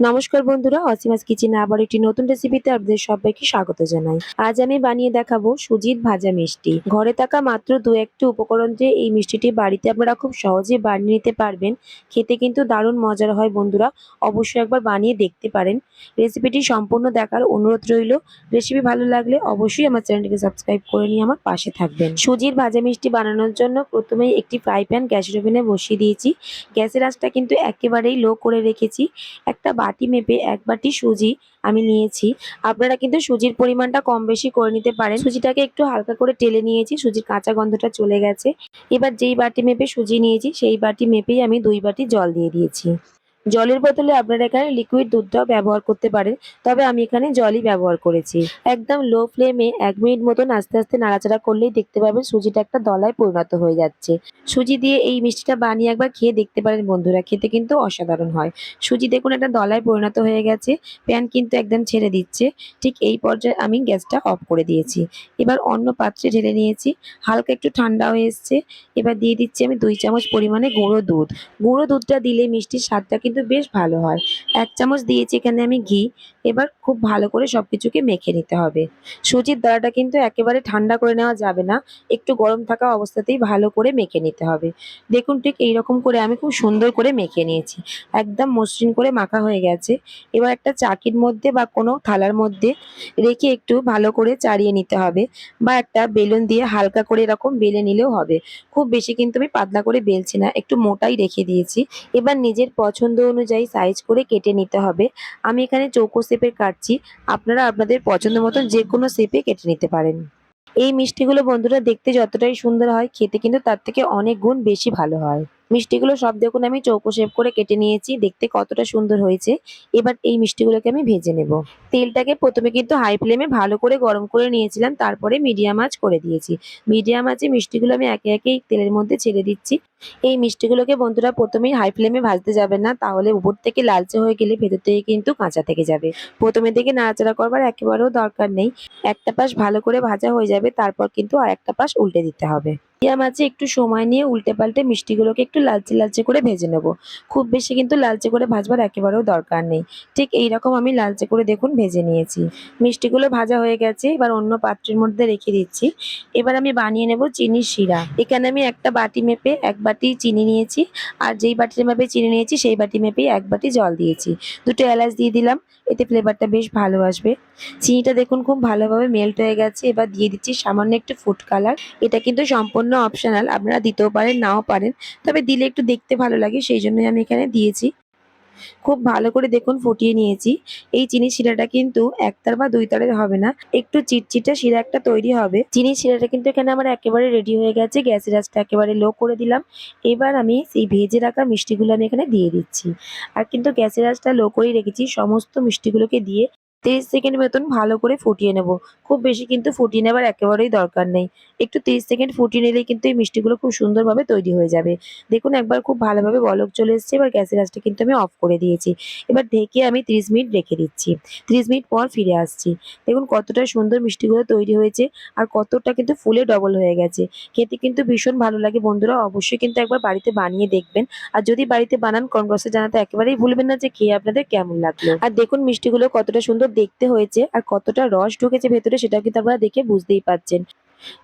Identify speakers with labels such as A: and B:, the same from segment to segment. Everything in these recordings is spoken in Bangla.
A: নমস্কার বন্ধুরা, অসীমাস কিচেনে আবার একটি নতুন রেসিপিতে আপনাদের সবাইকে স্বাগত জানাই। আজ আমি বানিয়ে দেখাবো সুজিত ভাজা মিষ্টি। ঘরে থাকা মাত্র দু একটি উপকরণ দিয়ে এই মিষ্টিটি বাড়িতে আপনারা খুব সহজে বানিয়ে নিতে পারবেন। খেতে কিন্তু দারুণ মজার হয় বন্ধুরা, অবশ্যই একবার বানিয়ে দেখতে পারেন। রেসিপিটি সম্পূর্ণ দেখার অনুরোধ রইল। রেসিপি ভালো লাগলে অবশ্যই আমার চ্যানেলটিকে সাবস্ক্রাইব করে নিয়ে আমার পাশে থাকবেন। সুজির ভাজা মিষ্টি বানানোর জন্য প্রথমেই একটি ফ্রাই প্যান গ্যাসের ওভেনে বসিয়ে দিয়েছি। গ্যাসের আঁচটা কিন্তু একেবারেই লো করে রেখেছি। একটা বাটি মেপে এক বাটি সুজি আমি নিয়েছি। আপনারা কিন্তু সুজির পরিমাণটা কম বেশি করে নিতে পারেন। সুজিটাকে একটু হালকা করে টেলে নিয়েছি, সুজির কাঁচা গন্ধটা চলে গেছে। এবার যেই বাটি মেপে সুজি নিয়েছি, সেই বাটি মেপেই আমি দুই বাটি জল দিয়ে দিয়েছি। জলের বদলে আপনারা এখানে লিকুইড দুধটাও ব্যবহার করতে পারেন। তবে আমি এখানে জলই ব্যবহার করেছি। একদম লো ফ্লেমে এক মিনিট মতন আস্তে আস্তে নাড়াচাড়া করলেই দেখতে পাবেন সুজিটা একটা দলায় পরিণত হয়ে যাচ্ছে। সুজি দিয়ে এই মিষ্টিটা বানিয়ে একবার খেয়ে দেখতে পারেন বন্ধুরা। খেতে কিন্তু অসাধারণ হয়। সুজি দেখুন একটা দলায় পরিণত হয়ে গেছে। প্যান কিন্তু একদম ছেড়ে দিচ্ছে। ঠিক এই পর্যায়ে আমি গ্যাসটা অফ করে দিয়েছি। এবার অন্য পাত্রে ঢেলে নিয়েছি। হালকা একটু ঠান্ডা হয়ে এসছে। এবার দিয়ে দিচ্ছি আমি দুই চামচ পরিমাণে গুঁড়ো দুধ। গুঁড়ো দুধটা দিলে মিষ্টির স্বাদটা বেশ ভালো হয়। এক চামচ দিয়েছি এখানে আমি ঘি। এবার খুব ভালো করে সব কিছুকে মেখে নিতে হবে। সুজির দাঁড়াটা কিন্তু একেবারে ঠান্ডা করে নেওয়া যাবে না। একটু গরম থাকা অবস্থাতেই ভালো করে মেখে নিতে হবে। দেখুন ঠিক এইরকম করে আমি খুব সুন্দর করে মেখে নিয়েছি। একদম মসৃণ করে মাখা হয়ে গেছে। এবার একটা চাকির মধ্যে বা কোনো থালার মধ্যে রেখে একটু ভালো করে চাড়িয়ে নিতে হবে বা একটা বেলুন দিয়ে হালকা করে এরকম বেলে নিলেও হবে। খুব বেশি কিন্তু আমি পাতলা করে বেলছি না। একটু মোটাই রেখে দিয়েছি। এবার নিজের পছন্দ অনুযায়ী সাইজ করে কেটে নিতে হবে। আমি এখানে চৌকো শেপের কাটছি। আপনারা আপনাদের পছন্দ মতন যে কোনো শেপে কেটে নিতে পারেন। এই মিষ্টিগুলো বন্ধুরা দেখতে যতটাই সুন্দর হয়, খেতে কিন্তু তার থেকে অনেক গুণ বেশি ভালো হয়। মিষ্টিগুলো সব দেখুন আমি চৌকো শেপ করে কেটে নিয়েছি, দেখতে কতটা সুন্দর হয়েছে। এবার এই মিষ্টিগুলোকে আমি ভেজে নেব। তেলটাকে প্রথমে কিন্তু হাই ফ্লেমে ভালো করে গরম করে নিয়েছিলাম, তারপরে মিডিয়াম আঁচ করে দিয়েছি। মিডিয়াম আঁচে মিষ্টিগুলো আমি একে একে তেলের মধ্যে ছেড়ে দিচ্ছি। এই মিষ্টিগুলোকে বন্ধুরা প্রথমেই হাই ফ্লেমে ভাজতে যাবেন না, তাহলে উপর থেকে লালচে হয়ে গেলে ভেতর থেকে কিন্তু কাঁচা থেকে যাবে। প্রথমে থেকে নাড়াচাড়া করবার একেবারেও দরকার নেই। একটা পাশ ভালো করে ভাজা হয়ে যাবে, তারপর কিন্তু আর একটা পাশ উল্টে দিতে হবে। মিডিয়াম আঁচে একটু সময় নিয়ে উল্টে পাল্টে মিষ্টিগুলোকে একটু লালচে লালচে করে ভেজে নেব। খুব বেশি কিন্তু লালচে করে ভাজবার একেবারেও দরকার নেই। ঠিক এইরকম আমি লালচে করে দেখুন ভেজে নিয়েছি। মিষ্টিগুলো ভাজা হয়ে গেছে, এবার অন্য পাত্রের মধ্যে রেখে দিচ্ছি। এবার আমি বানিয়ে নেব চিনির শিরা। এখানে আমি একটা বাটি মেপে এক বাটি চিনি নিয়েছি, আর যেই বাটির মেপে চিনি নিয়েছি, সেই বাটি মেপেই এক বাটি জল দিয়েছি। দুটো এলাচ দিয়ে দিলাম, এতে ফ্লেভারটা বেশ ভালো আসবে। চিনিটা দেখুন খুব ভালোভাবে মেল্ট হয়ে গেছে, এবার দিয়ে দিচ্ছি সামান্য একটু ফুড কালার। এটা কিন্তু সম্পূর্ণ অপশনাল আপনারা দিতেও পারেন, নাও পারেন। তবে দিলে একটু দেখতে ভালো লাগে, সেই জন্যই আমি এখানে দিয়েছি। খুব ভালো করে দেখুন, ফুটিয়ে নিয়েছি। এই চিনি শিরাটা কিন্তু একতার বা দুই তারের হবে না। একটু চিটচিটে শিরা একটা তৈরি হবে। চিনি শিরাটা কিন্তু এখানে আমার একেবারে রেডি হয়ে গেছে। গ্যাসের আঁচটা একেবারে লো করে দিলাম। এবার আমি সেই ভেজে রাখা মিষ্টিগুলো আমি এখানে দিয়ে দিচ্ছি। আর কিন্তু গ্যাসের আঁচটা লো করেই রেখেছি। সমস্ত মিষ্টিগুলোকে দিয়ে তিরিশ সেকেন্ড মতন ভালো করে ফুটিয়ে নেব। খুব বেশি কিন্তু ফুটিয়ে নেবার একেবারেই দরকার নেই। একটু তিরিশ সেকেন্ড ফুটিয়ে নিলেই কিন্তু এই মিষ্টিগুলো খুব সুন্দরভাবে তৈরি হয়ে যাবে। দেখুন, একবার খুব ভালোভাবে বলক চলে এসছে, এবার গ্যাসের আঁচটা কিন্তু আমি অফ করে দিয়েছি। এবার ঢেকে আমি তিরিশ মিনিট রেখে দিচ্ছি। তিরিশ মিনিট পর ফিরে আসছি। দেখুন, কতটা সুন্দর মিষ্টিগুলো তৈরি হয়েছে আর কতটা কিন্তু ফুলে ডবল হয়ে গেছে। খেতে কিন্তু ভীষণ ভালো লাগে বন্ধুরা, অবশ্যই কিন্তু একবার বাড়িতে বানিয়ে দেখবেন। আর যদি বাড়িতে বানান কনগ্রসে জানাতে একেবারেই ভুলবেন না যে খেয়ে আপনাদের কেমন লাগল। আর দেখুন, মিষ্টিগুলো কতটা সুন্দর দেখতে হয়েছে আর কতটা রস ঢুকেছে ভেতরে সেটা কিন্তু আপনারা দেখে বুঝতেই পাচ্ছেন।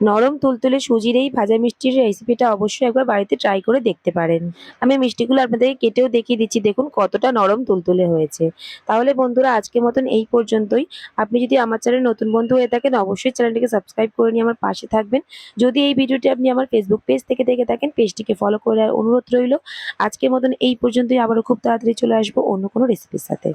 A: নরম তুলতুলে সুজির এই ভাজা মিষ্টির রেসিপিটা অবশ্যই একবার বাড়িতে ট্রাই করে দেখতে পারেন। আমি মিষ্টিগুলো আপনাদেরকে কেটেও দেখিয়ে দিচ্ছি, দেখুন কতটা নরম তুলতুলে হয়েছে। তাহলে বন্ধুরা, আজকের মতন এই পর্যন্তই। আপনি যদি আমার চ্যানেল নতুন বন্ধু হয়ে থাকেন, অবশ্যই চ্যানেলটিকে সাবস্ক্রাইব করে নিয়ে আমার পাশে থাকবেন। যদি এই ভিডিওটি আপনি আমার ফেসবুক পেজ থেকে দেখে থাকেন পেজটিকে ফলো করে অনুরোধ রইল। আজকের মতন এই পর্যন্তই। আবারও খুব তাড়াতাড়ি চলে আসব অন্য কোনো রেসিপির সাথে।